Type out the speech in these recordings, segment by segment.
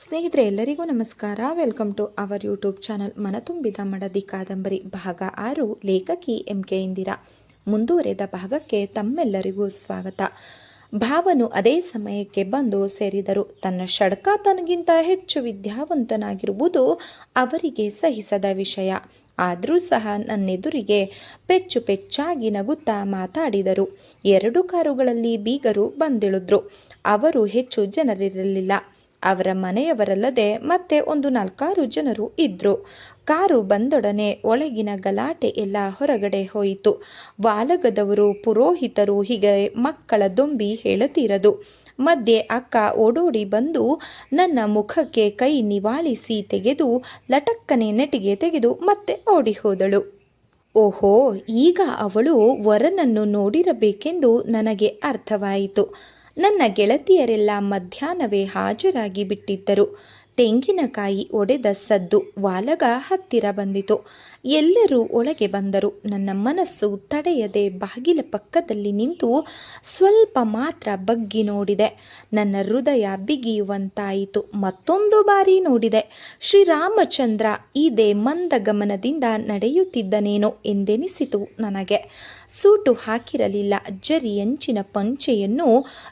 ಸ್ನೇಹಿತರೆ, ಎಲ್ಲರಿಗೂ ನಮಸ್ಕಾರ. Welcome to our YouTube channel Manatumbida Madadi ಕಾದಂಬರಿ ಭಾಗ ಆರು, ಲೇಖಕಿ ಎಂ. ಕೆ. ಇಂದಿರಾ. ಮುಂದುವರೆದ ಭಾಗಕ್ಕೆ ತಮ್ಮೆಲ್ಲರಿಗೂ ಸ್ವಾಗತ. ಭಾವನು ಅದೇ ಸಮಯಕ್ಕೆ ಬಂದು ಸೇರಿದರು. ತನ್ನ ಷಡ್ಕ ತನಗಿಂತ ಹೆಚ್ಚು ವಿದ್ಯಾವಂತನಾಗಿರುವುದು ಅವರಿಗೆ ಸಹಿಸದ ವಿಷಯ. ಆದರೂ ಸಹ ನನ್ನೆದುರಿಗೆ ಪೆಚ್ಚು ಪೆಚ್ಚಾಗಿ ನಗುತ್ತಾ ಮಾತಾಡಿದರು. ಎರಡು ಕಾರುಗಳಲ್ಲಿ ಬೀಗರು ಬಂದಿಳಿದ್ರು. ಅವರು ಹೆಚ್ಚು ಜನರಿರಲಿಲ್ಲ. ಅವರ ಮನೆಯವರಲ್ಲದೆ ಮತ್ತೆ ಒಂದು ನಾಲ್ಕಾರು ಜನರು ಇದ್ರು. ಕಾರು ಬಂದೊಡನೆ ಒಳಗಿನ ಗಲಾಟೆ ಎಲ್ಲ ಹೊರಗಡೆ ಹೋಯಿತು. ವಾಲಗದವರು ಪುರೋಹಿತರು ಹೀಗೆ ಮಕ್ಕಳ ದೊಂಬಿ ಹೇಳತೀರದು. ಮಧ್ಯೆ ಅಕ್ಕ ಓಡೋಡಿ ಬಂದು ನನ್ನ ಮುಖಕ್ಕೆ ಕೈ ನಿವಾಳಿಸಿ ತೆಗೆದು ಲಟಕ್ಕನೆ ನೆಟಿಗೆ ತೆಗೆದು ಮತ್ತೆ ಓಡಿ ಹೋದಳು. ಓಹೋ, ಈಗ ಅವಳು ವರನನ್ನು ನೋಡಿರಬೇಕೆಂದು ನನಗೆ ಅರ್ಥವಾಯಿತು. ನನ್ನ ಗೆಳತಿಯರೆಲ್ಲ ಮಧ್ಯಾಹ್ನವೇ ಹಾಜರಾಗಿ ಬಿಟ್ಟಿದ್ದರು. ತೆಂಗಿನಕಾಯಿ ಒಡೆದ ಸದ್ದು ವಾಲಗ ಹತ್ತಿರ ಬಂದಿತು. ಎಲ್ಲರೂ ಒಳಗೆ ಬಂದರು. ನನ್ನ ಮನಸ್ಸು ತಡೆಯದೆ ಬಾಗಿಲ ಪಕ್ಕದಲ್ಲಿ ನಿಂತು ಸ್ವಲ್ಪ ಮಾತ್ರ ಬಗ್ಗಿ ನೋಡಿದೆ. ನನ್ನ ಹೃದಯ ಬಿಗಿಯುವಂತಾಯಿತು. ಮತ್ತೊಂದು ಬಾರಿ ನೋಡಿದೆ. ಶ್ರೀರಾಮಚಂದ್ರ ಇದೇ ಮಂದ ಗಮನದಿಂದ ನಡೆಯುತ್ತಿದ್ದನೇನೋ ಎಂದೆನಿಸಿತು ನನಗೆ. ಸೂಟು ಹಾಕಿರಲಿಲ್ಲ. ಜರಿ ಎಂಚಿನ ಪಂಚೆಯನ್ನು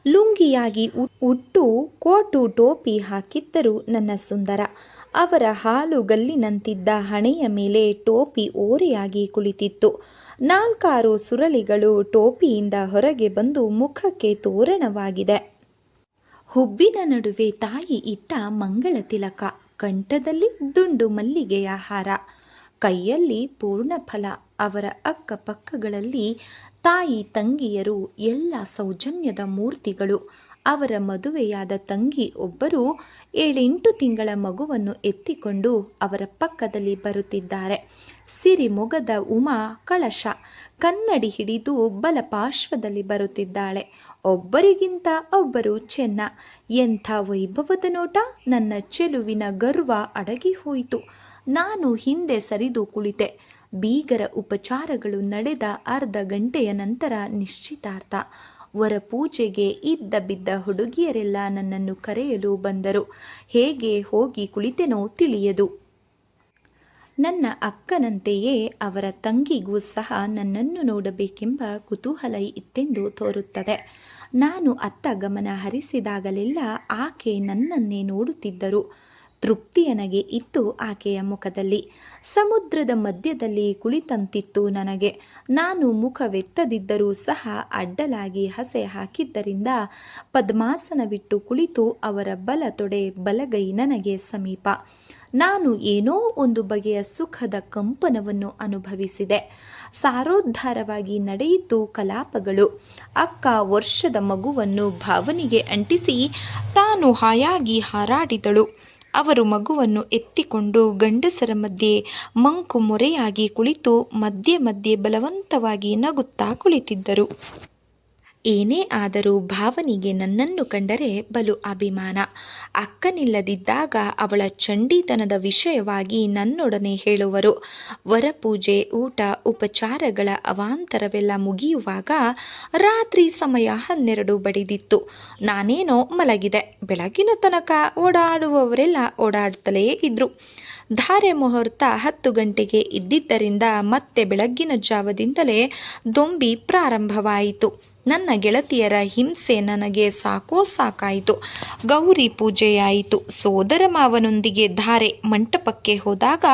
ಲುಂಗಿಯಾಗಿ ಉಟ್ಟು ಕೋಟು ಟೋಪಿ ಹಾಕಿದ್ದರು ನನ್ನ ಸುಂದರ. ಅವರ ಹಾಲುಗಲ್ಲಿನಂತಿದ್ದ ಹಣೆಯ ಮೇಲೆ ಟೋಪಿ ಓರೆಯಾಗಿ ಕುಳಿತಿತ್ತು. ನಾಲ್ಕಾರು ಸುರಳಿಗಳು ಟೋಪಿಯಿಂದ ಹೊರಗೆ ಬಂದು ಮುಖಕ್ಕೆ ತೋರಣವಾಗಿದೆ. ಹುಬ್ಬಿನ ನಡುವೆ ತಾಯಿ ಇಟ್ಟ ಮಂಗಳ ತಿಲಕ, ಕಂಠದಲ್ಲಿ ದುಂಡು ಮಲ್ಲಿಗೆಯ ಹಾರ, ಕೈಯಲ್ಲಿ ಪೂರ್ಣಫಲ. ಅವರ ಅಕ್ಕಪಕ್ಕಗಳಲ್ಲಿ ತಾಯಿ ತಂಗಿಯರು ಎಲ್ಲ ಸೌಜನ್ಯದ ಮೂರ್ತಿಗಳು. ಅವರ ಮದುವೆಯಾದ ತಂಗಿ ಒಬ್ಬರು ಏಳೆಂಟು ತಿಂಗಳ ಮಗುವನ್ನು ಎತ್ತಿಕೊಂಡು ಅವರ ಪಕ್ಕದಲ್ಲಿ ಬರುತ್ತಿದ್ದಾರೆ. ಸಿರಿಮೊಗದ ಉಮಾ ಕಳಶ ಕನ್ನಡಿ ಹಿಡಿದು ಬಲಪಾರ್ಶ್ವದಲ್ಲಿ ಬರುತ್ತಿದ್ದಾಳೆ. ಒಬ್ಬರಿಗಿಂತ ಒಬ್ಬರು ಚೆನ್ನ. ಎಂಥ ವೈಭವದ ನೋಟ? ನನ್ನ ಚೆಲುವಿನ ಗರ್ವ ಅಡಗಿ ಹೋಯಿತು ನಾನು ಹಿಂದೆ ಸರಿದು ಕುಳಿತೆ. ಬೀಗರ ಉಪಚಾರಗಳು ನಡೆದ ಅರ್ಧ ಗಂಟೆಯ ನಂತರ ನಿಶ್ಚಿತಾರ್ಥ. ವರ ಪೂಜೆಗೆ ಇದ್ದ ಬಿದ್ದ ಹುಡುಗಿಯರೆಲ್ಲ ನನ್ನನ್ನು ಕರೆಯಲು ಬಂದರು. ಹೇಗೆ ಹೋಗಿ ಕುಳಿತೆನೋ ತಿಳಿಯದು. ನನ್ನ ಅಕ್ಕನಂತೆಯೇ ಅವರ ತಂಗಿಗೂ ಸಹ ನನ್ನನ್ನು ನೋಡಬೇಕೆಂಬ ಕುತೂಹಲ ಇತ್ತೆಂದು ತೋರುತ್ತದೆ. ನಾನು ಅತ್ತ ಗಮನ ಹರಿಸಿದಾಗಲೆಲ್ಲ ಆಕೆ ನನ್ನನ್ನೇ ನೋಡುತ್ತಿದ್ದರು. ತೃಪ್ತಿ ನನಗೆ ಇತ್ತು ಆಕೆಯ ಮುಖದಲ್ಲಿ. ಸಮುದ್ರದ ಮಧ್ಯದಲ್ಲಿ ಕುಳಿತಂತಿತ್ತು ನನಗೆ. ನಾನು ಮುಖವೆತ್ತದಿದ್ದರೂ ಸಹ ಅಡ್ಡಲಾಗಿ ಹಸೆ ಹಾಕಿದ್ದರಿಂದ ಪದ್ಮಾಸನವಿಟ್ಟು ಕುಳಿತು ಅವರ ಬಲ ತೊಡೆ ಬಲಗೈ ನನಗೆ ಸಮೀಪ. ನಾನು ಏನೋ ಒಂದು ಬಗೆಯ ಸುಖದ ಕಂಪನವನ್ನು ಅನುಭವಿಸಿದೆ. ಸಾರೋದ್ಧಾರವಾಗಿ ನಡೆಯಿತು ಕಲಾಪಗಳು. ಅಕ್ಕ ವರ್ಷದ ಮಗುವನ್ನು ಭಾವನಿಗೆ ಅಂಟಿಸಿ ತಾನು ಹಾಯಾಗಿ ಹಾರಾಡಿದಳು. ಅವರು ಮಗುವನ್ನು ಎತ್ತಿಕೊಂಡು ಗಂಡಸರ ಮಧ್ಯೆ ಮಂಕು ಮೊರೆಯಾಗಿ ಕುಳಿತು ಮಧ್ಯೆ ಮಧ್ಯೆ ಬಲವಂತವಾಗಿ ನಗುತ್ತಾ ಕುಳಿತಿದ್ದರು. ಏನೇ ಆದರೂ ಭಾವನಿಗೆ ನನ್ನನ್ನು ಕಂಡರೆ ಬಲು ಅಭಿಮಾನ. ಅಕ್ಕನಿಲ್ಲದಿದ್ದಾಗ ಅವಳ ಚಂಡಿತನದ ವಿಷಯವಾಗಿ ನನ್ನೊಡನೆ ಹೇಳುವರು. ವರಪೂಜೆ, ಊಟ, ಉಪಚಾರಗಳ ಅವಾಂತರವೆಲ್ಲ ಮುಗಿಯುವಾಗ ರಾತ್ರಿ ಸಮಯ ಹನ್ನೆರಡು ಬಡಿದಿತ್ತು. ನಾನೇನೋ ಮಲಗಿದೆ. ಬೆಳಗಿನ ತನಕ ಓಡಾಡುವವರೆಲ್ಲ ಓಡಾಡ್ತಲೇ ಇದ್ರು. ಧಾರೆ ಮುಹೂರ್ತ ಹತ್ತು ಗಂಟೆಗೆ ಇದ್ದಿದ್ದರಿಂದ ಮತ್ತೆ ಬೆಳಗ್ಗಿನ ಜಾವದಿಂದಲೇ ದೊಂಬಿ ಪ್ರಾರಂಭವಾಯಿತು. ನನ್ನ ಗೆಳತಿಯರ ಹಿಂಸೆ ನನಗೆ ಸಾಕೋ ಸಾಕಾಯಿತು. ಗೌರಿ ಪೂಜೆಯಾಯಿತು. ಸೋದರ ಮಾವನೊಂದಿಗೆ ಧಾರೆ ಮಂಟಪಕ್ಕೆ ಹೋದಾಗ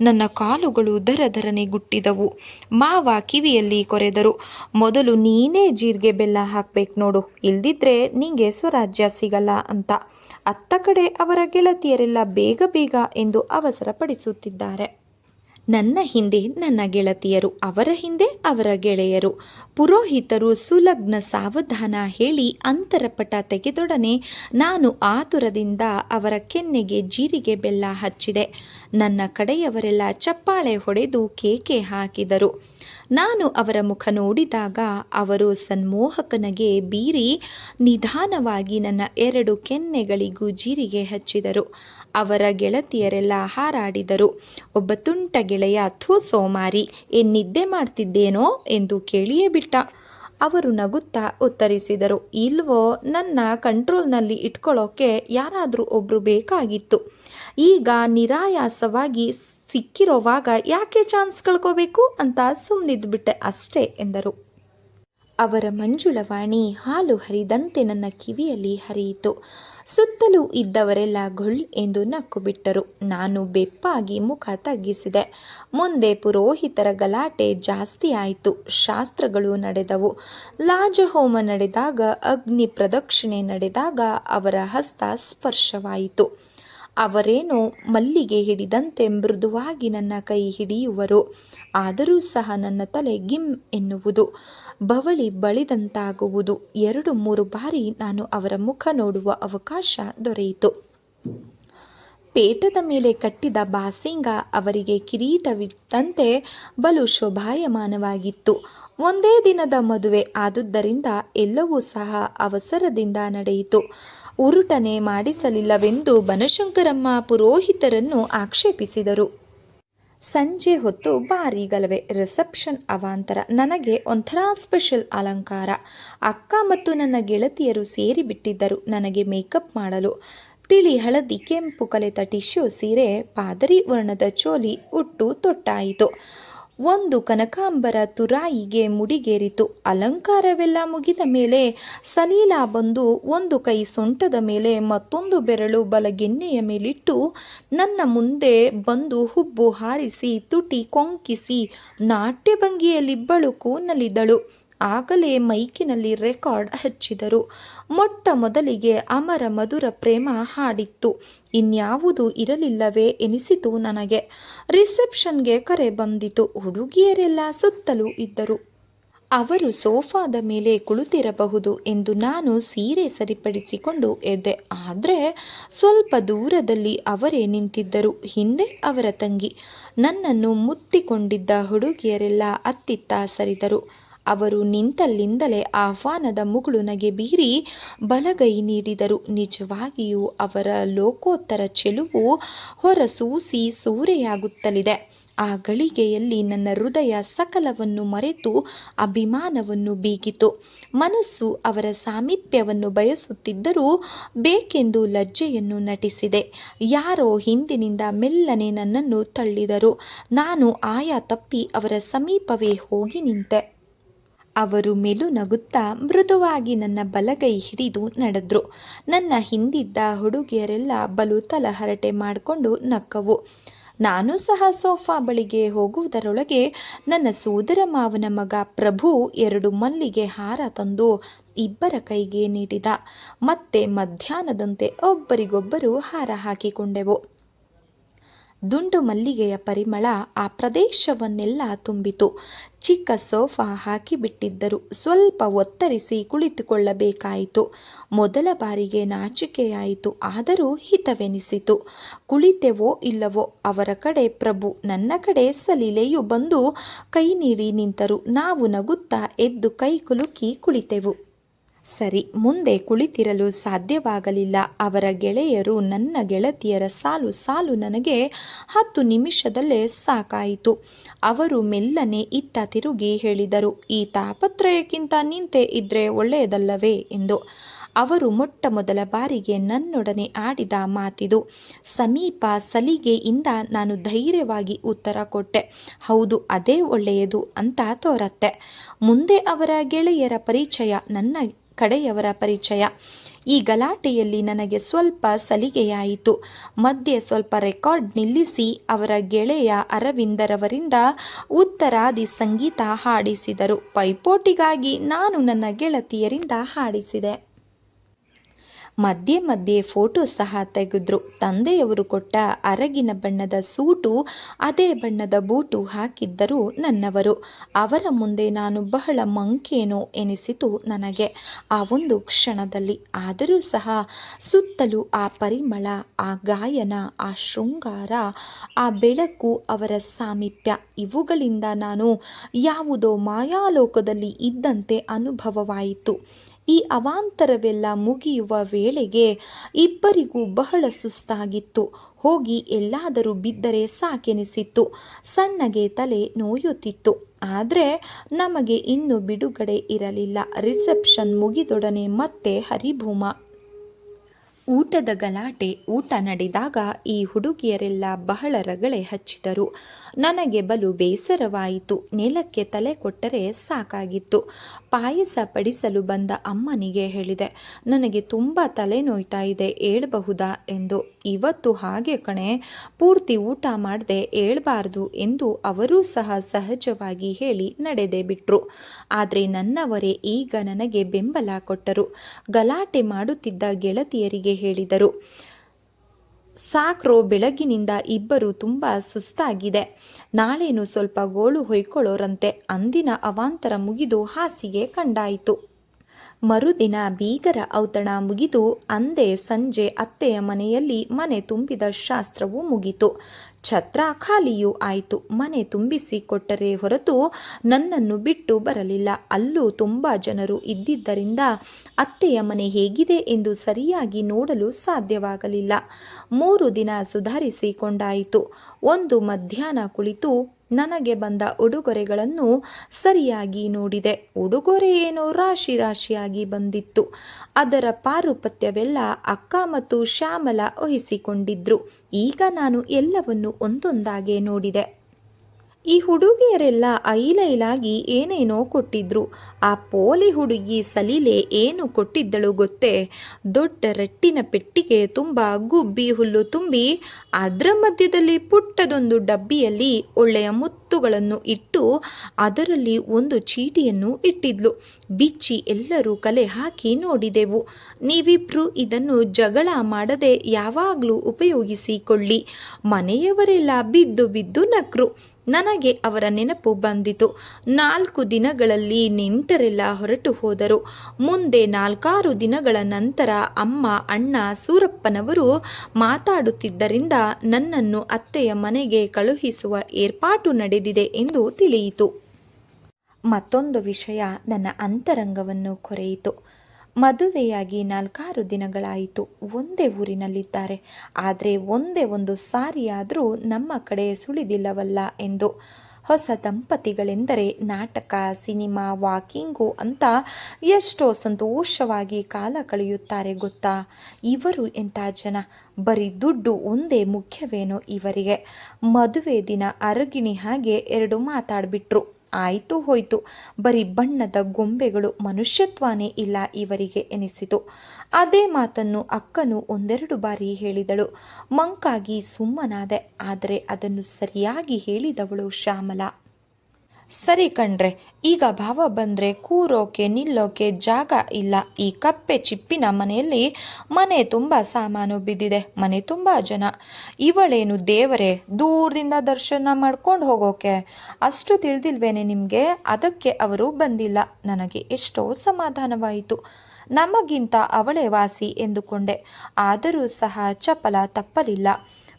ನನ್ನ ಕಾಲುಗಳು ದರದರನೆ ಗುಟ್ಟಿದವು. ಮಾವ ಕಿವಿಯಲ್ಲಿ ಕೊರೆದರು, ಮೊದಲು ನೀನೇ ಜೀರಿಗೆ ಬೆಲ್ಲ ಹಾಕ್ಬೇಕು ನೋಡು. ಇಲ್ದಿದ್ರೆ ನಿಂಗೆ ಸ್ವರಾಜ್ಯ ಸಿಗಲ್ಲ ಅಂತ. ಅತ್ತ ಕಡೆ ಅವರ ಗೆಳತಿಯರೆಲ್ಲ ಬೇಗ ಬೇಗ ಎಂದು ಅವಸರಪಡಿಸುತ್ತಿದ್ದಾರೆ. ನನ್ನ ಹಿಂದೆ ನನ್ನ ಗೆಳತಿಯರು, ಅವರ ಹಿಂದೆ ಅವರ ಗೆಳೆಯರು. ಪುರೋಹಿತರು ಸುಲಗ್ನ ಸಾವಧಾನ ಹೇಳಿ ಅಂತರಪಟ ತೆಗೆದೊಡನೆ ನಾನು ಆತುರದಿಂದ ಅವರ ಕೆನ್ನೆಗೆ ಜೀರಿಗೆ ಬೆಲ್ಲ ಹಚ್ಚಿದೆ. ನನ್ನ ಕಡೆಯವರೆಲ್ಲ ಚಪ್ಪಾಳೆ ಹೊಡೆದು ಕೇಕೆ ಹಾಕಿದರು. ನಾನು ಅವರ ಮುಖ ನೋಡಿದಾಗ ಅವರು ಸನ್ಮೋಹಕನಗೆ ಬೀರಿ ನಿಧಾನವಾಗಿ ನನ್ನ ಎರಡು ಕೆನ್ನೆಗಳಿಗೂ ಜೀರಿಗೆ ಹಚ್ಚಿದರು. ಅವರ ಗೆಳತಿಯರೆಲ್ಲ ಹಾರಾಡಿದರು. ಒಬ್ಬ ತುಂಟ ಗೆಳೆಯ, ಥೂ ಸೋಮಾರಿ, ಏನ್ ನಿದ್ದೆ ಮಾಡ್ತಿದ್ದೇನೋ? ಎಂದು ಕೇಳಿಯೇ ಬಿಟ್ಟ. ಅವರು ನಗುತ್ತಾ ಉತ್ತರಿಸಿದರು, ಇಲ್ವೋ, ನನ್ನ ಕಂಟ್ರೋಲ್ನಲ್ಲಿ ಇಟ್ಕೊಳ್ಳೋಕೆ ಯಾರಾದರೂ ಒಬ್ಬರು ಬೇಕಾಗಿತ್ತು. ಈಗ ನಿರಾಯಾಸವಾಗಿ ಸಿಕ್ಕಿರೋವಾಗ ಯಾಕೆ ಚಾನ್ಸ್ ಕಳ್ಕೋಬೇಕು? ಅಂತ ಸುಮ್ಮನಿದ್ಬಿಟ್ಟೆ ಅಷ್ಟೇ ಎಂದರು. ಅವರ ಮಂಜುಳವಾಣಿ ಹಾಲು ಹರಿದಂತೆ ನನ್ನ ಕಿವಿಯಲ್ಲಿ ಹರಿಯಿತು. ಸುತ್ತಲೂ ಇದ್ದವರೆಲ್ಲ ಗುಳ್ ಎಂದು ನಕ್ಕು ಬಿಟ್ಟರು. ನಾನು ಬೆಪ್ಪಾಗಿ ಮುಖ ತಗ್ಗಿಸಿದೆ. ಮುಂದೆ ಪುರೋಹಿತರ ಗಲಾಟೆ ಜಾಸ್ತಿ ಆಯಿತು. ಶಾಸ್ತ್ರಗಳು ನಡೆದವು. ಲಾಜಹೋಮ ನಡೆದಾಗ ಅಗ್ನಿ ಪ್ರದಕ್ಷಿಣೆ ನಡೆದಾಗ ಅವರ ಹಸ್ತ ಸ್ಪರ್ಶವಾಯಿತು. ಅವರೇನೋ ಮಲ್ಲಿಗೆ ಹಿಡಿದಂತೆ ಮೃದುವಾಗಿ ನನ್ನ ಕೈ ಹಿಡಿಯುವರು, ಆದರೂ ಸಹ ನನ್ನ ತಲೆ ಗಿಮ್ ಎನ್ನುವುದು, ಬವಳಿ ಬಳಿದಂತಾಗುವುದು. ಎರಡು ಮೂರು ಬಾರಿ ನಾನು ಅವರ ಮುಖ ನೋಡುವ ಅವಕಾಶ ದೊರೆಯಿತು. ಪೇಟದ ಮೇಲೆ ಕಟ್ಟಿದ ಬಾಸಿಂಗ ಅವರಿಗೆ ಕಿರೀಟವಿದ್ದಂತೆ ಬಲು ಶೋಭಾಯಮಾನವಾಗಿತ್ತು. ಒಂದೇ ದಿನದ ಮದುವೆ ಆದುದರಿಂದ ಎಲ್ಲವೂ ಸಹ ಅವಸರದಿಂದ ನಡೆಯಿತು. ಉರುಟನೆ ಮಾಡಿಸಲಿಲ್ಲವೆಂದು ಬನಶಂಕರಮ್ಮ ಪುರೋಹಿತರನ್ನು ಆಕ್ಷೇಪಿಸಿದರು. ಸಂಜೆ ಹೊತ್ತು ಭಾರಿ ಗಲವೆ ರಿಸೆಪ್ಷನ್ ಅವಾಂತರ, ನನಗೆ ಒಂಥರ ಸ್ಪೆಷಲ್ ಅಲಂಕಾರ. ಅಕ್ಕ ಮತ್ತು ನನ್ನ ಗೆಳತಿಯರು ಸೇರಿಬಿಟ್ಟಿದ್ದರು ನನಗೆ ಮೇಕಪ್ ಮಾಡಲು. ತಿಳಿ ಹಳದಿ, ಕೆಂಪು ಕಲೆತ ಟಿಶ್ಯೂ ಸೀರೆ, ಪಾದರಿ ವರ್ಣದ ಚೋಲಿ, ಉಟ್ಟು ತೊಟ್ಟಾಯಿತು. ಒಂದು ಕನಕಾಂಬರ ತುರಾಯಿಗೆ ಮುಡಿಗೇರಿತು. ಅಲಂಕಾರವೆಲ್ಲ ಮುಗಿದ ಮೇಲೆ ಸಲೀಲ ಬಂದು ಒಂದು ಕೈ ಸೊಂಟದ ಮೇಲೆ ಮತ್ತೊಂದು ಬೆರಳು ಬಲಗೆನ್ನೆಯ ಮೇಲಿಟ್ಟು ನನ್ನ ಮುಂದೆ ಬಂದು ಹುಬ್ಬು ಹಾರಿಸಿ, ತುಟಿ ಕೊಂಕಿಸಿ ನಾಟ್ಯ ಭಂಗಿಯಲ್ಲಿ ಬಳುಕು ನಲಿದಳು. ಆಗಲೇ ಮೈಕಿನಲ್ಲಿ ರೆಕಾರ್ಡ್ ಹಚ್ಚಿದರು. ಮೊಟ್ಟ ಮೊದಲಿಗೆ ಅಮರ ಮಧುರ ಪ್ರೇಮ ಹಾಡಿತ್ತು. ಇನ್ಯಾವುದೂ ಇರಲಿಲ್ಲವೇ ಎನಿಸಿತು ನನಗೆ. ರಿಸೆಪ್ಷನ್ಗೆ ಕರೆ ಬಂದಿತು. ಹುಡುಗಿಯರೆಲ್ಲ ಸುತ್ತಲೂ ಇದ್ದರು. ಅವರು ಸೋಫಾದ ಮೇಲೆ ಕುಳಿತಿರಬಹುದು ಎಂದು ನಾನು ಸೀರೆ ಸರಿಪಡಿಸಿಕೊಂಡು ಎದ್ದೆ. ಆದರೆ ಸ್ವಲ್ಪ ದೂರದಲ್ಲಿ ಅವರೇ ನಿಂತಿದ್ದರು. ಹಿಂದೆ ಅವರ ತಂಗಿ. ನನ್ನನ್ನು ಮುತ್ತಿಕೊಂಡಿದ್ದ ಹುಡುಗಿಯರೆಲ್ಲ ಅತ್ತಿತ್ತ ಸರಿದರು. ಅವರು ನಿಂತಲ್ಲಿಂದಲೇ ಆಹ್ವಾನದ ಮುಗುಳು ನಗೆ ಬೀರಿ ಬಲಗೈ ನೀಡಿದರು. ನಿಜವಾಗಿಯೂ ಅವರ ಲೋಕೋತ್ತರ ಚೆಲುವು ಹೊರಸೂಸಿ ಸೂರೆಯಾಗುತ್ತಲಿದೆ. ಆ ಗಳಿಗೆಯಲ್ಲಿ ನನ್ನ ಹೃದಯ ಸಕಲವನ್ನು ಮರೆತು ಅಭಿಮಾನವನ್ನು ಬೀಗಿತು. ಮನಸ್ಸು ಅವರ ಸಾಮೀಪ್ಯವನ್ನು ಬಯಸುತ್ತಿದ್ದರೂ ಬೇಕೆಂದು ಲಜ್ಜೆಯನ್ನು ನಟಿಸಿದೆ. ಯಾರೋ ಹಿಂದಿನಿಂದ ಮೆಲ್ಲನೆ ನನ್ನನ್ನು ತಳ್ಳಿದರು. ನಾನು ಆಯಾ ತಪ್ಪಿ ಅವರ ಸಮೀಪವೇ ಹೋಗಿ ನಿಂತೆ. ಅವರು ಮೆಲು ನಗುತ್ತಾ ಮೃದುವಾಗಿ ನನ್ನ ಬಲಗೈ ಹಿಡಿದು ನಡೆದ್ರು. ನನ್ನ ಹಿಂದಿದ್ದ ಹುಡುಗಿಯರೆಲ್ಲ ಬಲು ತಲಹರಟೆ ಮಾಡಿಕೊಂಡು ನಕ್ಕವು. ನಾನು ಸಹ ಸೋಫಾ ಬಳಿಗೆ ಹೋಗುವುದರೊಳಗೆ ನನ್ನ ಸೋದರ ಮಾವನ ಮಗ ಪ್ರಭು ಎರಡು ಮಲ್ಲಿಗೆ ಹಾರ ತಂದು ಇಬ್ಬರ ಕೈಗೆ ನೀಡಿದ. ಮತ್ತೆ ಮಧ್ಯಾಹ್ನದಂತೆ ಒಬ್ಬರಿಗೊಬ್ಬರು ಹಾರ ಹಾಕಿಕೊಂಡೆವು. ದುಂಡು ಮಲ್ಲಿಗೆಯ ಪರಿಮಳ ಆ ಪ್ರದೇಶವನ್ನೆಲ್ಲ ತುಂಬಿತು. ಚಿಕ್ಕ ಸೋಫಾ ಹಾಕಿಬಿಟ್ಟಿದ್ದರು ಸ್ವಲ್ಪ ಒತ್ತರಿಸಿ ಕುಳಿತುಕೊಳ್ಳಬೇಕಾಯಿತು. ಮೊದಲ ಬಾರಿಗೆ ನಾಚಿಕೆಯಾಯಿತು. ಆದರೂ ಹಿತವೆನಿಸಿತು. ಕುಳಿತೆವೋ ಇಲ್ಲವೋ ಅವರ ಕಡೆ ಪ್ರಭು, ನನ್ನ ಕಡೆ ಸಲೀಲೆಯು ಬಂದು ಕೈ ನೀಡಿ ನಿಂತರು. ನಾವು ನಗುತ್ತಾ ಎದ್ದು ಕೈ ಕುಲುಕಿ ಕುಳಿತೆವು. ಸರಿ, ಮುಂದೆ ಕುಳಿತಿರಲು ಸಾಧ್ಯವಾಗಲಿಲ್ಲ. ಅವರ ಗೆಳೆಯರು ನನ್ನ ಗೆಳತಿಯರ ಸಾಲು ಸಾಲು ನನಗೆ ಹತ್ತು ನಿಮಿಷದಲ್ಲೇ ಸಾಕಾಯಿತು. ಅವರು ಮೆಲ್ಲನೆ ಇತ್ತ ತಿರುಗಿ ಹೇಳಿದರು, ಈ ತಾಪತ್ರಯಕ್ಕಿಂತ ನಿಂತೆ ಇದ್ರೆ ಒಳ್ಳೆಯದಲ್ಲವೇ? ಎಂದು. ಅವರು ಮೊಟ್ಟ ಮೊದಲ ಬಾರಿಗೆ ನನ್ನೊಡನೆ ಆಡಿದ ಮಾತಿದು, ಸಮೀಪ ಸಲಿಗೆಯಿಂದ ನಾನು ಧೈರ್ಯವಾಗಿ ಉತ್ತರ ಕೊಟ್ಟೆ. ಹೌದು, ಅದೇ ಒಳ್ಳೆಯದು ಅಂತ ತೋರತ್ತೆ. ಮುಂದೆ ಅವರ ಗೆಳೆಯರ ಪರಿಚಯ ನನ್ನ ಕಡೆಯವರ ಪರಿಚಯ. ಈ ಗಲಾಟೆಯಲ್ಲಿ ನನಗೆ ಸ್ವಲ್ಪ ಸಲಿಗೆಯಾಯಿತು. ಮಧ್ಯೆ ಸ್ವಲ್ಪ ರೆಕಾರ್ಡ್ ನಿಲ್ಲಿಸಿ ಅವರ ಗೆಳೆಯ ಅರವಿಂದರವರಿಂದ ಉತ್ತರಾದಿ ಸಂಗೀತ ಹಾಡಿಸಿದರು. ಪೈಪೋಟಿಗಾಗಿ ನಾನು ನನ್ನ ಗೆಳತಿಯರಿಂದ ಹಾಡಿಸಿದೆ. ಮಧ್ಯೆ ಮಧ್ಯೆ ಫೋಟೋ ಸಹ ತೆಗೆದ್ರು. ತಂದೆಯವರು ಕೊಟ್ಟ ಅರಗಿನ ಬಣ್ಣದ ಸೂಟು, ಅದೇ ಬಣ್ಣದ ಬೂಟು ಹಾಕಿದ್ದರು ನನ್ನವರು. ಅವರ ಮುಂದೆ ನಾನು ಬಹಳ ಮಂಕೇನೋ ಎನಿಸಿತು ನನಗೆ. ಆ ಒಂದು ಕ್ಷಣದಲ್ಲಿ ಆದರೂ ಸಹ ಸುತ್ತಲೂ ಆ ಪರಿಮಳ, ಆ ಗಾಯನ, ಆ ಶೃಂಗಾರ, ಆ ಬೆಳಕು ಅವರ ಸಾಮೀಪ್ಯ. ಇವುಗಳಿಂದ ನಾನು ಯಾವುದೋ ಮಾಯಾಲೋಕದಲ್ಲಿ ಇದ್ದಂತೆ ಅನುಭವವಾಯಿತು. ಈ ಅವಾಂತರವೆಲ್ಲ ಮುಗಿಯುವ ವೇಳೆಗೆ ಇಬ್ಬರಿಗೂ ಬಹಳ ಸುಸ್ತಾಗಿತ್ತು. ಹೋಗಿ ಎಲ್ಲಾದರೂ ಬಿದ್ದರೆ ಸಾಕೆನಿಸಿತ್ತು. ಸಣ್ಣಗೆ ತಲೆ ನೋಯುತ್ತಿತ್ತು. ಆದರೆ ನಮಗೆ ಇನ್ನು ಬಿಡುಗಡೆ ಇರಲಿಲ್ಲ. ರಿಸೆಪ್ಷನ್ ಮುಗಿದೊಡನೆ ಮತ್ತೆ ಹರಿಭೂಮ. ಊಟದ ಗಲಾಟೆ, ಊಟ ನಡೆದಾಗ ಈ ಹುಡುಗಿಯರೆಲ್ಲ ಬಹಳ ರಗಳೆ ಹಚ್ಚಿದರು. ನನಗೆ ಬಲು ಬೇಸರವಾಯಿತು. ನೆಲಕ್ಕೆ ತಲೆ ಕೊಟ್ಟರೆ ಸಾಕಾಗಿತ್ತು. ಪಾಯಸ ಪಡಿಸಲು ಬಂದ ಅಮ್ಮನಿಗೆ ಹೇಳಿದೆ, ನನಗೆ ತುಂಬ ತಲೆನೋಯ್ತಾ ಇದೆ ಏಳಬಹುದಾ? ಎಂದು. ಇವತ್ತು ಹಾಗೆ ಕಣೆ, ಪೂರ್ತಿ ಊಟ ಮಾಡದೆ ಏಳಬಾರ್ದು ಎಂದು ಅವರೂ ಸಹ ಸಹಜವಾಗಿ ಹೇಳಿ ನಡೆದೇ ಬಿಟ್ರು. ಆದರೆ ನನ್ನವರೇ ಈಗ ನನಗೆ ಬೆಂಬಲ ಕೊಟ್ಟರು. ಗಲಾಟೆ ಮಾಡುತ್ತಿದ್ದ ಗೆಳತಿಯರಿಗೆ ಹೇಳಿದರು ಸಾಕ್ರೋ ಬೆಳಗಿನಿಂದ ಇಬ್ಬರು ತುಂಬ ಸುಸ್ತಾಗಿದೆ. ನಾಳೇನು ಸ್ವಲ್ಪ ಗೋಳು ಹೊಯ್ಕೊಳ್ಳೋರಂತೆ. ಅಂದಿನ ಅವಾಂತರ ಮುಗಿದು ಹಾಸಿಗೆ ಕಂಡಾಯಿತು. ಮರುದಿನ ಬೀಗರ ಔತಣ ಮುಗಿದು, ಅಂದೇ ಸಂಜೆ ಅತ್ತೆಯ ಮನೆಯಲ್ಲಿ ಮನೆ ತುಂಬಿದ ಶಾಸ್ತ್ರವು ಮುಗಿತು. ಛತ್ರ ಖಾಲಿಯೂ ಆಯಿತು. ಮನೆ ತುಂಬಿಸಿ ಕೊಟ್ಟರೆ ಹೊರತು ನನ್ನನ್ನು ಬಿಟ್ಟು ಬರಲಿಲ್ಲ. ಅಲ್ಲೂ ತುಂಬ ಜನರು ಇದ್ದಿದ್ದರಿಂದ ಅತ್ತೆಯ ಮನೆ ಹೇಗಿದೆ ಎಂದು ಸರಿಯಾಗಿ ನೋಡಲು ಸಾಧ್ಯವಾಗಲಿಲ್ಲ. ಮೂರು ದಿನ ಸುಧಾರಿಸಿಕೊಂಡಾಯಿತು. ಒಂದು ಮಧ್ಯಾಹ್ನ ಕುಳಿತು ನನಗೆ ಬಂದ ಉಡುಗೊರೆಗಳನ್ನು ಸರಿಯಾಗಿ ನೋಡಿದೆ. ಉಡುಗೊರೆ ಏನೋ ರಾಶಿ ರಾಶಿಯಾಗಿ ಬಂದಿತ್ತು. ಅದರ ಪಾರುಪತ್ಯವೆಲ್ಲ ಅಕ್ಕ ಮತ್ತು ಶ್ಯಾಮಲ ವಹಿಸಿಕೊಂಡಿದ್ರು ಈಗ ನಾನು ಎಲ್ಲವನ್ನು ಒಂದೊಂದಾಗೆ ನೋಡಿದೆ. ಈ ಹುಡುಗಿಯರೆಲ್ಲ ಐಲೈಲಾಗಿ ಏನೇನೋ ಕೊಟ್ಟಿದ್ರು. ಆ ಪೋಲಿ ಹುಡುಗಿ ಸಲೀಲೆ ಏನು ಕೊಟ್ಟಿದ್ದಳು ಗೊತ್ತೇ? ದೊಡ್ಡ ರಟ್ಟಿನ ಪೆಟ್ಟಿಗೆ, ತುಂಬ ಗುಬ್ಬಿ ಹುಲ್ಲು ತುಂಬಿ, ಅದರ ಮಧ್ಯದಲ್ಲಿ ಪುಟ್ಟದೊಂದು ಡಬ್ಬಿಯಲ್ಲಿ ಒಳ್ಳೆಯ ಮುತ್ತುಗಳನ್ನು ಇಟ್ಟು ಅದರಲ್ಲಿ ಒಂದು ಚೀಟಿಯನ್ನು ಇಟ್ಟಿದ್ಲು. ಬಿಚ್ಚಿ ಎಲ್ಲರೂ ಕಲೆ ಹಾಕಿ ನೋಡಿದೆವು. ನೀವಿಬ್ರು ಇದನ್ನು ಜಗಳ ಮಾಡದೆ ಯಾವಾಗಲೂ ಉಪಯೋಗಿಸಿಕೊಳ್ಳಿ. ಮನೆಯವರೆಲ್ಲ ಬಿದ್ದು ಬಿದ್ದು ನಕ್ರು. ನನಗೆ ಅವರ ನೆನಪು ಬಂದಿತು. ನಾಲ್ಕು ದಿನಗಳಲ್ಲಿ ನೆಂಟರೆಲ್ಲ ಹೊರಟು ಹೋದರು. ಮುಂದೆ ನಾಲ್ಕಾರು ದಿನಗಳ ನಂತರ ಅಮ್ಮ, ಅಣ್ಣ, ಸೂರಪ್ಪನವರು ಮಾತಾಡುತ್ತಿದ್ದರಿಂದ ನನ್ನನ್ನು ಅತ್ತೆಯ ಮನೆಗೆ ಕಳುಹಿಸುವ ಏರ್ಪಾಟು ನಡೆದಿದೆ ಎಂದು ತಿಳಿಯಿತು. ಮತ್ತೊಂದು ವಿಷಯ ನನ್ನ ಅಂತರಂಗವನ್ನು ಕೊರೆಯಿತು. ಮದುವೆಯಾಗಿ ನಾಲ್ಕಾರು ದಿನಗಳಾಯಿತು. ಒಂದೇ ಊರಿನಲ್ಲಿದ್ದಾರೆ. ಆದರೆ ಒಂದೇ ಒಂದು ಸಾರಿಯಾದರೂ ನಮ್ಮ ಕಡೆ ಸುಳಿದಿಲ್ಲವಲ್ಲ ಎಂದು ಹೊಸ ದಂಪತಿಗಳೆಂದರೆ ನಾಟಕ, ಸಿನಿಮಾ, ವಾಕಿಂಗು ಅಂತ ಎಷ್ಟೋ ಸಂತೋಷವಾಗಿ ಕಾಲ ಕಳೆಯುತ್ತಾರೆ ಗೊತ್ತಾ? ಇವರು ಎಂಥ ಜನ? ಬರೀ ದುಡ್ಡು ಒಂದೇ ಮುಖ್ಯವೇನೋ ಇವರಿಗೆ. ಮದುವೆ ದಿನ ಅರಗಿಣಿ ಹಾಗೆ ಎರಡು ಮಾತಾಡ್ಬಿಟ್ರು. ಆಯಿತು ಹೋಯಿತು. ಬರೀ ಬಣ್ಣದ ಗೊಂಬೆಗಳು ಮನುಷ್ಯತ್ವಾನೇ ಇಲ್ಲ ಇವರಿಗೆ ಎನಿಸಿತು. ಅದೇ ಮಾತನ್ನು ಅಕ್ಕನು ಒಂದೆರಡು ಬಾರಿ ಹೇಳಿದಳು. ಮಂಕಾಗಿ ಸುಮ್ಮನಾದೆ, ಆದರೆ ಅದನ್ನು ಸರಿಯಾಗಿ ಹೇಳಿದವಳು ಶ್ಯಾಮಲ. ಸರಿ ಕಣ್ರೆ, ಈಗ ಭಾವ ಬಂದರೆ ಕೂರೋಕೆ ನಿಲ್ಲೋಕೆ ಜಾಗ ಇಲ್ಲ. ಈ ಕಪ್ಪೆ ಚಿಪ್ಪಿನ ಮನೆಯಲ್ಲಿ ಮನೆ ತುಂಬ ಸಾಮಾನು ಬಿದ್ದಿದೆ, ಮನೆ ತುಂಬ ಜನ. ಇವಳೇನು ದೇವರೇ, ದೂರದಿಂದ ದರ್ಶನ ಮಾಡ್ಕೊಂಡು ಹೋಗೋಕೆ? ಅಷ್ಟು ತಿಳಿದಿಲ್ವೇನೆ ನಿಮಗೆ? ಅದಕ್ಕೆ ಅವರು ಬಂದಿಲ್ಲ. ನನಗೆ ಎಷ್ಟೋ ಸಮಾಧಾನವಾಯಿತು. ನಮಗಿಂತ ಅವಳೇ ವಾಸಿ ಎಂದುಕೊಂಡೆ. ಆದರೂ ಸಹ ಚಪಲ ತಪ್ಪಲಿಲ್ಲ.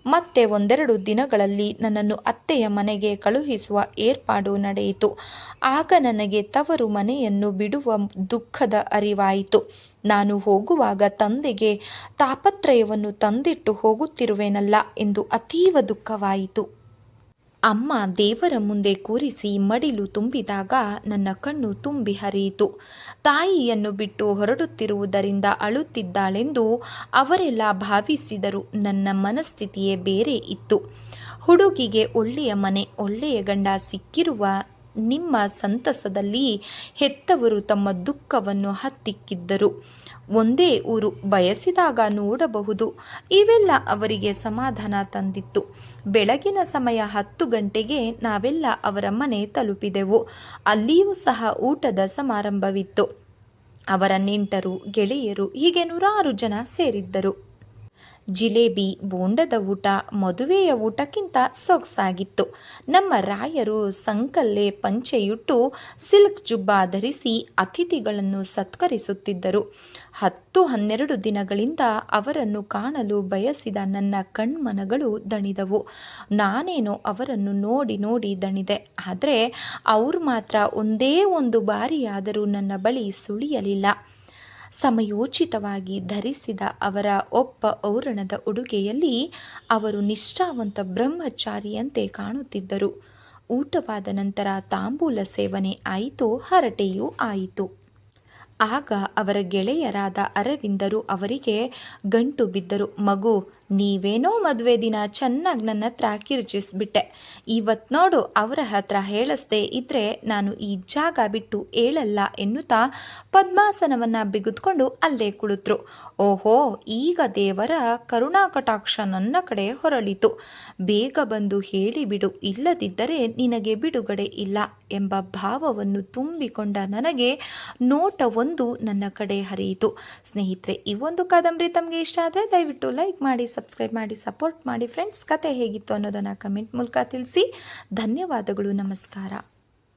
ಮತ್ತೆ ಒಂದೆರಡು ದಿನಗಳಲ್ಲಿ ನನ್ನನ್ನು ಅತ್ತೆಯ ಮನೆಗೆ ಕಳುಹಿಸುವ ಏರ್ಪಾಡು ನಡೆಯಿತು. ಆಗ ನನಗೆ ತವರು ಮನೆಯನ್ನು ಬಿಡುವ ದುಃಖದ ಅರಿವಾಯಿತು. ನಾನು ಹೋಗುವಾಗ ತಂದೆಗೆ ತಾಪತ್ರಯವನ್ನು ತಂದಿಟ್ಟು ಹೋಗುತ್ತಿರುವೆನಲ್ಲ ಎಂದು ಅತೀವ ದುಃಖವಾಯಿತು. ಅಮ್ಮ ದೇವರ ಮುಂದೆ ಕೂರಿಸಿ ಮಡಿಲು ತುಂಬಿದಾಗ ನನ್ನ ಕಣ್ಣು ತುಂಬಿ ಹರಿಯಿತು. ತಾಯಿಯನ್ನು ಬಿಟ್ಟು ಹೊರಡುತ್ತಿರುವುದರಿಂದ ಅಳುತ್ತಿದ್ದಾಳೆಂದು ಅವರೆಲ್ಲ ಭಾವಿಸಿದರು. ನನ್ನ ಮನಸ್ಥಿತಿಯೇ ಬೇರೆ ಇತ್ತು. ಹುಡುಗಿಗೆ ಒಳ್ಳೆಯ ಮನೆ, ಒಳ್ಳೆಯ ಗಂಡ ಸಿಕ್ಕಿರುವ ನಿಮ್ಮ ಸಂತಸದಲ್ಲಿ ಹೆತ್ತವರು ತಮ್ಮ ದುಃಖವನ್ನು ಹತ್ತಿಕ್ಕಿದ್ದರು. ಒಂದೇ ಊರು ಬಯಸಿದಾಗ ನೋಡಬಹುದು. ಇವೆಲ್ಲ ಅವರಿಗೆ ಸಮಾಧಾನ ತಂದಿತ್ತು. ಬೆಳಗಿನ ಸಮಯ ಹತ್ತು ಗಂಟೆಗೆ ನಾವೆಲ್ಲ ಅವರ ಮನೆ ತಲುಪಿದೆವು. ಅಲ್ಲಿಯೂ ಸಹ ಊಟದ ಸಮಾರಂಭವಿತ್ತು. ಅವರ ನೆಂಟರು, ಗೆಳೆಯರು ಹೀಗೆ ನೂರಾರು ಜನ ಸೇರಿದ್ದರು. ಜಿಲೇಬಿ, ಬೋಂಡದ ಊಟ, ಮದುವೆಯ ಊಟಕ್ಕಿಂತ ಸೊಗಸಾಗಿತ್ತು. ನಮ್ಮ ರಾಯರು ಸಂಕಲ್ಲೆ ಪಂಚೆಯುಟ್ಟು, ಸಿಲ್ಕ್ ಜುಬ್ಬ ಧರಿಸಿ ಅತಿಥಿಗಳನ್ನು ಸತ್ಕರಿಸುತ್ತಿದ್ದರು. ಹತ್ತು ಹನ್ನೆರಡು ದಿನಗಳಿಂದ ಅವರನ್ನು ಕಾಣಲು ಬಯಸಿದ ನನ್ನ ಕಣ್ಮನಗಳು ದಣಿದವು. ನಾನೇನೋ ಅವರನ್ನು ನೋಡಿ ನೋಡಿ ದಣಿದೆ. ಆದರೆ ಅವ್ರು ಮಾತ್ರ ಒಂದೇ ಒಂದು ಬಾರಿಯಾದರೂ ನನ್ನ ಬಳಿ ಸುಳಿಯಲಿಲ್ಲ. ಸಮಯೋಚಿತವಾಗಿ ಧರಿಸಿದ ಅವರ ಒಪ್ಪ ಔರಣದ ಉಡುಗೆಯಲ್ಲಿ ಅವರು ನಿಷ್ಠಾವಂತ ಬ್ರಹ್ಮಚಾರಿಯಂತೆ ಕಾಣುತ್ತಿದ್ದರು. ಊಟವಾದ ನಂತರ ತಾಂಬೂಲ ಸೇವನೆ ಆಯಿತು, ಹರಟೆಯೂ ಆಯಿತು. ಆಗ ಅವರ ಗೆಳೆಯರಾದ ಅರವಿಂದರು ಅವರಿಗೆ ಗಂಟು ಬಿದ್ದರು, ಮಗು ನೀವೇನೋ ಮದುವೆ ದಿನ ಚೆನ್ನಾಗಿ ನನ್ನ ಹತ್ರ ಕಿರ್ಚಿಸ್ಬಿಟ್ಟೆ. ಇವತ್ತು ನೋಡು ಅವರ ಹತ್ರ ಹೇಳಿಸ್ದೆ ಇದ್ರೆ ನಾನು ಈ ಜಾಗ ಬಿಟ್ಟು ಹೇಳಲ್ಲ ಎನ್ನುತ್ತಾ ಪದ್ಮಾಸನವನ್ನು ಬಿಗಿದುಕೊಂಡು ಅಲ್ಲೇ ಕುಳಿತರು. ಓಹೋ, ಈಗ ದೇವರ ಕರುಣಾ ಕಟಾಕ್ಷ ನನ್ನ ಕಡೆ ಹೊರಳಿತು. ಬೇಗ ಬಂದು ಹೇಳಿಬಿಡು ಇಲ್ಲದಿದ್ದರೆ ನಿನಗೆ ಬಿಡುಗಡೆ ಇಲ್ಲ ಎಂಬ ಭಾವವನ್ನು ತುಂಬಿಕೊಂಡ ನನಗೆ ನೋಟವೊಂದು ನನ್ನ ಕಡೆ ಹರಿಯಿತು. ಸ್ನೇಹಿತರೆ, ಈ ಒಂದು ಕಾದಂಬರಿ ತಮಗೆ ಇಷ್ಟ ಆದರೆ ದಯವಿಟ್ಟು ಲೈಕ್ ಮಾಡಿ ಸಬ್ಸ್ಕ್ರೈಬ್ ಮಾಡಿ ಸಪೋರ್ಟ್ ಮಾಡಿ ಫ್ರೆಂಡ್ಸ್ ಕತೆ ಹೇಗಿತ್ತು ಅನ್ನೋದನ್ನು ಕಮೆಂಟ್ ಮೂಲಕ ತಿಳಿಸಿ. ಧನ್ಯವಾದಗಳು ನಮಸ್ಕಾರ.